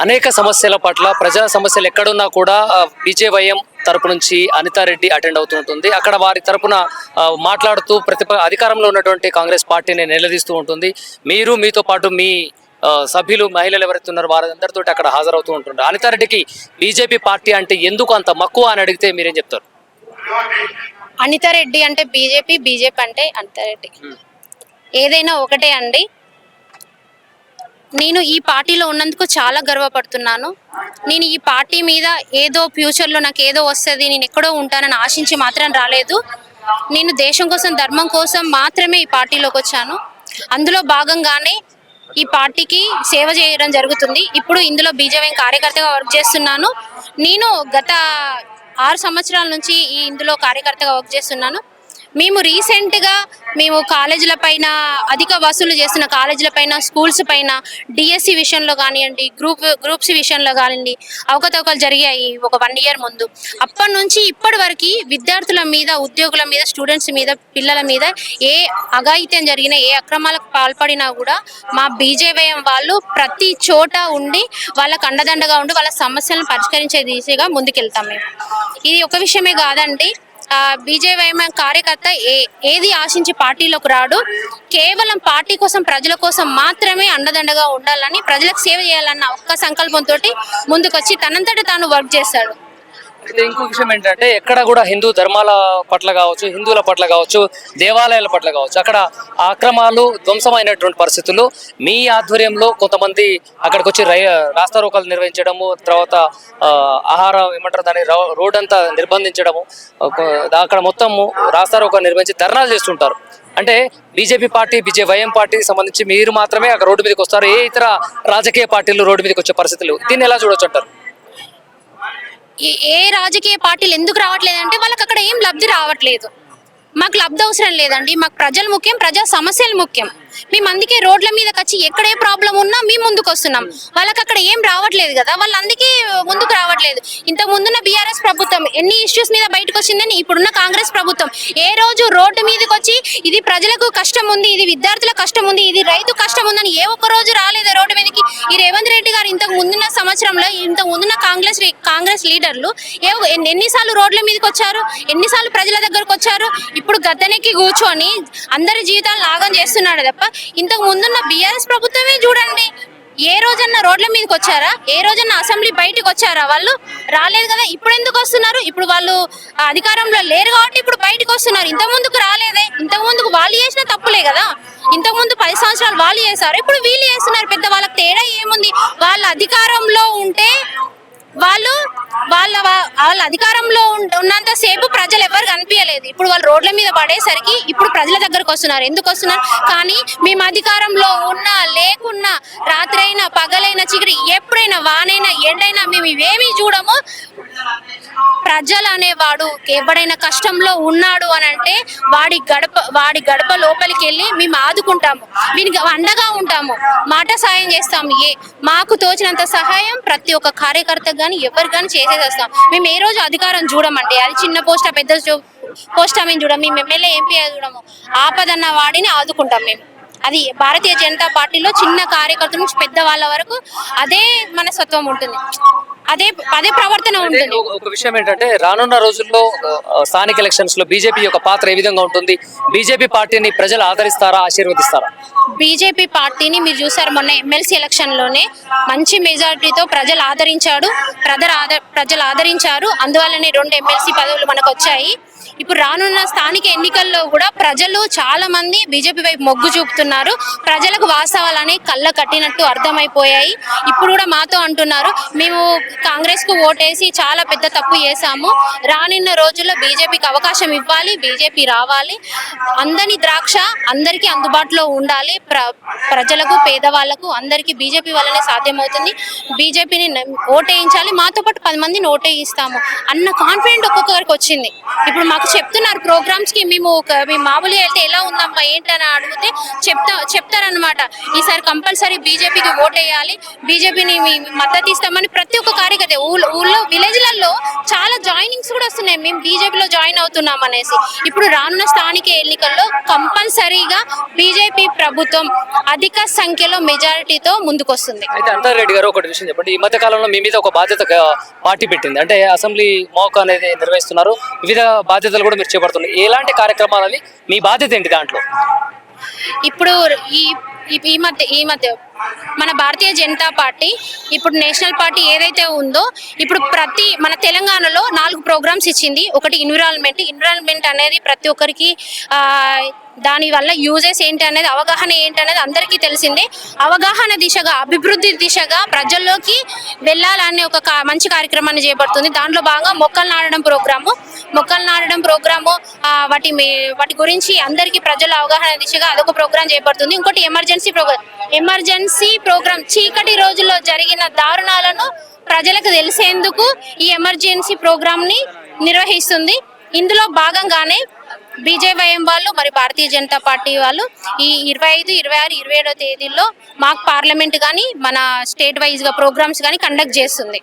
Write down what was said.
అనేక సమస్యల పట్ల ప్రజా సమస్యలు ఎక్కడున్నా కూడా బీజేవైఎం తరపు నుంచి అనితారెడ్డి అటెండ్ అవుతూ ఉంటుంది అక్కడ వారి తరపున మాట్లాడుతూ ప్రతిప అధికారంలో ఉన్నటువంటి కాంగ్రెస్ పార్టీని నిలదీస్తూ ఉంటుంది. మీరు మీతో పాటు మీ సభ్యులు మహిళలు ఎవరైతే ఉన్నారో వారందరితో అక్కడ హాజరవుతూ ఉంటుంటారు అనితారెడ్డికి బీజేపీ పార్టీ అంటే ఎందుకు అంత మక్కువ అని అడిగితే మీరేం చెప్తారు? అనితారెడ్డి అంటే బీజేపీ బీజేపీ అంటే అనితారెడ్డి. ఏదైనా ఒకటే అండి. నేను ఈ పార్టీలో ఉన్నందుకు చాలా గర్వపడుతున్నాను. నేను ఈ పార్టీ మీద ఏదో ఫ్యూచర్లో నాకు ఏదో వస్తుంది నేను ఎక్కడో ఉంటానని ఆశించి మాత్రం రాలేదు. నేను దేశం కోసం ధర్మం కోసం మాత్రమే ఈ పార్టీలోకి వచ్చాను. అందులో భాగంగానే ఈ పార్టీకి సేవ చేయడం జరుగుతుంది. ఇప్పుడు ఇందులో బీజేపీ కార్యకర్తగా వర్క్ చేస్తున్నాను. నేను గత ఆరు సంవత్సరాల నుంచి ఈ ఇందులో కార్యకర్తగా వర్క్ చేస్తున్నాను. మేము రీసెంట్గా మేము కాలేజీల పైన అధిక వసూలు చేస్తున్న కాలేజీల పైన స్కూల్స్ పైన డిఎస్సి విషయంలో కానివ్వండి గ్రూప్ గ్రూప్స్ విషయంలో కానివ్వండి అవకతవకలు జరిగాయి ఒక వన్ ఇయర్ ముందు. అప్పటి నుంచి ఇప్పటి వరకు విద్యార్థుల మీద ఉద్యోగుల మీద స్టూడెంట్స్ మీద పిల్లల మీద ఏ అఘాయిత్యం జరిగినా ఏ అక్రమాలకు పాల్పడినా కూడా మా బీజేవైఎం వాళ్ళు ప్రతి చోట ఉండి వాళ్ళకు అండదండగా ఉండి వాళ్ళ సమస్యలను పరిష్కరించే దిశగా ముందుకెళ్తాం మేము. ఇది ఒక విషయమే కాదండి. బీజేవైఎం కార్యకర్త ఏ ఏది ఆశించి పార్టీలోకి రాడు కేవలం పార్టీ కోసం ప్రజల కోసం మాత్రమే అండదండగా ఉండాలని ప్రజలకు సేవ చేయాలన్న ఒక్క సంకల్పంతో ముందుకొచ్చి తనంతట తాను వర్క్ చేస్తాడు. ఇంకో విషయం ఏంటంటే ఎక్కడ కూడా హిందూ ధర్మాల పట్ల కావచ్చు హిందువుల పట్ల కావచ్చు దేవాలయాల పట్ల కావచ్చు అక్కడ ఆక్రమాలు ధ్వంసమైనటువంటి పరిస్థితులు. మీ ఆధ్వర్యంలో కొంతమంది అక్కడికి వచ్చి రాస్తారోకాలు నిర్వహించడము తర్వాత ఆ, ఆహారం ఏమంటారు దాని రోడ్ అంతా నిర్బంధించడము అక్కడ మొత్తం రాస్తారోకాలు నిర్వహించి ధర్నాలు చేస్తుంటారు. అంటే బీజేపీ పార్టీ బీజే వైఎం పార్టీకి సంబంధించి మీరు మాత్రమే అక్కడ రోడ్డు మీదకి వస్తారు. ఏ ఇతర రాజకీయ పార్టీలు రోడ్డు మీదకి వచ్చే పరిస్థితులు? దీన్ని ఎలా చూడొచ్చు అంటారు? ఏ రాజకీయ పార్టీలు ఎందుకు రావట్లేదంటే వాళ్ళకి అక్కడ ఏం లబ్ధి రావట్లేదు. మాకు లబ్ధి అవసరం లేదండి. మాకు ప్రజలు ముఖ్యం ప్రజా సమస్యలు ముఖ్యం. మేము అందుకే రోడ్ల మీదకి వచ్చి ఎక్కడే ప్రాబ్లం ఉన్నా మేము ముందుకు వస్తున్నాం. వాళ్ళకి అక్కడ ఏం రావట్లేదు కదా వాళ్ళు అందుకే ముందుకు రావట్లేదు. ఇంత ముందున్న బీఆర్ఎస్ ప్రభుత్వం ఎన్ని ఇష్యూస్ మీద బయటకు వచ్చిందని ఇప్పుడున్న కాంగ్రెస్ ప్రభుత్వం. ఏ రోజు రోడ్డు మీదకి వచ్చి ఇది ప్రజలకు కష్టం ఉంది ఇది విద్యార్థుల కష్టం ఉంది ఇది రైతు కష్టం ఉందని ఏ ఒక్క రోజు రాలేదు రోడ్డు మీదకి. ఈ రేవంత్ రెడ్డి గారు ఇంతకు ముందున్న సంవత్సరంలో ఇంతకు ముందున్న కాంగ్రెస్ కాంగ్రెస్ లీడర్లు ఏ ఎన్నిసార్లు రోడ్ల మీదకి వచ్చారు ఎన్నిసార్లు ప్రజల దగ్గరకు వచ్చారు ఇప్పుడు గద్దెనెక్కి కూర్చొని అందరి జీవితాలు లాగం చేస్తున్నాడు తప్ప ఇంతకు ముందున్న బీఆర్ఎస్ ప్రభుత్వమే చూడండి. ఏ రోజన్నా రోడ్ల మీదకి వచ్చారా? ఏ రోజన్నా అసెంబ్లీ బయటకు వచ్చారా వాళ్ళు? రాలేదు కదా. ఇప్పుడు ఎందుకు వస్తున్నారు? ఇప్పుడు వాళ్ళు అధికారంలో లేరు కాబట్టి ఇప్పుడు బయటకు వస్తున్నారు. ఇంత ముందుకు రాలేదే. ఇంతకు ముందుకు వాళ్ళు చేసిన తప్పులే కదా. ఇంతకు ముందు పది సంవత్సరాలు వాళ్ళు చేశారు. ఇప్పుడు వీళ్ళు చేస్తున్నారు. పెద్ద వాళ్ళకి తేడా ఏముంది? వాళ్ళ అధికారంలో ఉంటే వాళ్ళు వాళ్ళ వాళ్ళ అధికారంలో ఉన్నంత సేపు ప్రజలు ఎవరు కనిపించలేదు ఇప్పుడు వాళ్ళు రోడ్ల మీద పడేసరికి ఇప్పుడు ప్రజల దగ్గరకు వస్తున్నారు. ఎందుకు వస్తున్నారు? కానీ మేము అధికారంలో ఉన్నా లేకున్నా రాత్రైనా పగలైనా చీకటి ఎప్పుడైనా వానైనా ఎండైనా మేము ఇవేమీ చూడము. ప్రజలు అనేవాడు ఎవడైనా కష్టంలో ఉన్నాడు అని అంటే వాడి గడప వాడి గడప లోపలికి వెళ్ళి మేము ఆదుకుంటాము. వీనికి అండగా ఉంటాము. మాట సాయం చేస్తాము ఏ మాకు తోచినంత సహాయం ప్రతి ఒక్క కార్యకర్తకు కానీ ఎవరు కానీ చేసేది వస్తాం. మేము ఏ రోజు అధికారం చూడమండి. అది చిన్న పోస్టా పెద్ద పోస్టా మేము చూడం. మేము ఎమ్మెల్యే ఎంపీ చూడము. ఆపదన్న వాడిని ఆదుకుంటాం మేము. అది భారతీయ జనతా పార్టీలో చిన్న కార్యకర్తల నుంచి పెద్ద వాళ్ళ వరకు అదే మనస్తత్వం ఉంటుంది. అదే అదే ప్రవర్తన ఉంటుంది. ఒక- విషయం ఏంటంటే రానున్న రోజుల్లో స్థానిక ఎలక్షన్స్లో బీజేపీ యొక్క పాత్ర ఏ విధంగా ఉంటుంది? బీజేపీ పార్టీని ప్రజలు ఆదరిస్తారా ఆశీర్వదిస్తారా? బీజేపీ పార్టీని మీరు చూసారు మొన్న ఎమ్మెల్సీ ఎలక్షన్లోనే మంచి మెజారిటీతో ప్రజలు ఆదరించాడు ప్రజలు ఆద ప్రజలు ఆదరించారు. అందువల్లనే రెండు ఎమ్మెల్సీ పదవులు మనకు వచ్చాయి. ఇప్పుడు రానున్న స్థానిక ఎన్నికల్లో కూడా ప్రజలు చాలా మంది బీజేపీ వైపు మొగ్గు చూపుతున్నారు. ప్రజలకు వాస్తవాలనే కళ్ళ కట్టినట్టు అర్థమైపోయాయి. ఇప్పుడు కూడా మాతో అంటున్నారు. మేము కాంగ్రెస్కు ఓటేసి చాలా పెద్ద తప్పు చేశాము. రానున్న రోజుల్లో బీజేపీకి అవకాశం ఇవ్వాలి బీజేపీ రావాలి. అందని ద్రాక్ష అందరికీ అందుబాటులో ఉండాలి. ప్ర ప్రజలకు పేదవాళ్ళకు అందరికీ బీజేపీ వల్లనే సాధ్యమవుతుంది. బీజేపీని ఓటేయించాలి. మాతో పాటు పది మందిని ఓటేయిస్తాము అన్న కాన్ఫిడెంట్ ఒక్కొక్కరికి వచ్చింది. ఇప్పుడు మాకు మాకు చెప్తున్నారు ప్రోగ్రామ్స్కి మేము మేము మామూలుగా వెళ్తే ఎలా ఉందమ్మా ఏంటని అడిగితే చెప్తా చెప్తారనమాట ఈసారి కంపల్సరీ బీజేపీకి ఓట్ వేయాలి బీజేపీని మద్దతు ఇస్తామని ప్రతి ఒక్క కార్యకర్త ఊళ్ళో ఊళ్ళో విలేజ్లలో చాలా జాయినింగ్స్ కూడా వస్తున్నాయి. మేము బీజేపీలో జాయిన్ అవుతున్నాం అనేసి. ఇప్పుడు రానున్న స్థానిక ఎన్నికల్లో కంపల్సరీగా బీజేపీ ప్రభుత్వం అధిక సంఖ్యలో మెజారిటీతో ముందుకొస్తుంది. అయితే అంటారెడ్డి గారు ఒకటి విషయం చెప్పండి. ఈ మధ్య కాలంలో మీ మీద ఒక బాధ్యత పార్టీ పెట్టింది. అంటే అసెంబ్లీ మోక్ అనేది నిర్వహిస్తున్నారు. వివిధ బాధ్యతలు కూడా మీరు చేపడుతున్నారు. ఎలాంటి కార్యక్రమాలు మీ బాధ్యత ఏంటి దాంట్లో? ఇప్పుడు ఈ ఈ- మధ్య ఈ మధ్య మన భారతీయ జనతా పార్టీ ఇప్పుడు నేషనల్ పార్టీ ఏదైతే ఉందో ఇప్పుడు ప్రతి మన తెలంగాణలో నాలుగు ప్రోగ్రామ్స్ ఇచ్చింది. ఒకటి ఎన్విరాన్మెంట్ ఎన్విరాన్మెంట్ అనేది ప్రతి ఒక్కరికి దాని వల్ల యూజెస్ ఏంటి అనేది అవగాహన ఏంటి అనేది అందరికీ తెలిసిందే. అవగాహన దిశగా అభివృద్ధి దిశగా ప్రజల్లోకి వెళ్ళాలనే ఒక మంచి కార్యక్రమాన్ని చేపడుతుంది. దాంట్లో భాగంగా మొక్కలు నాటడం ప్రోగ్రాము మొక్కలు నాటడం ప్రోగ్రాము వాటి వాటి గురించి అందరికీ ప్రజల అవగాహన దిశగా అదొక ప్రోగ్రాం చేపడుతుంది. ఇంకోటి ఎమర్జెన్సీ ప్రోగ్రామ్ ఎమర్జెన్సీ ప్రోగ్రామ్ చీకటి రోజుల్లో జరిగిన దారుణాలను ప్రజలకు తెలిసేందుకు ఈ ఎమర్జెన్సీ ప్రోగ్రామ్ని నిర్వహిస్తుంది. ఇందులో భాగంగానే బీజేవైఎం వాళ్ళు మరి భారతీయ జనతా పార్టీ వాళ్ళు ఈ ఇరవై ఐదు ఇరవై ఆరు ఇరవై ఏడో తేదీల్లో మాక్ పార్లమెంట్ కానీ మన స్టేట్ వైజ్గా ప్రోగ్రామ్స్ కానీ కండక్ట్ చేస్తుంది.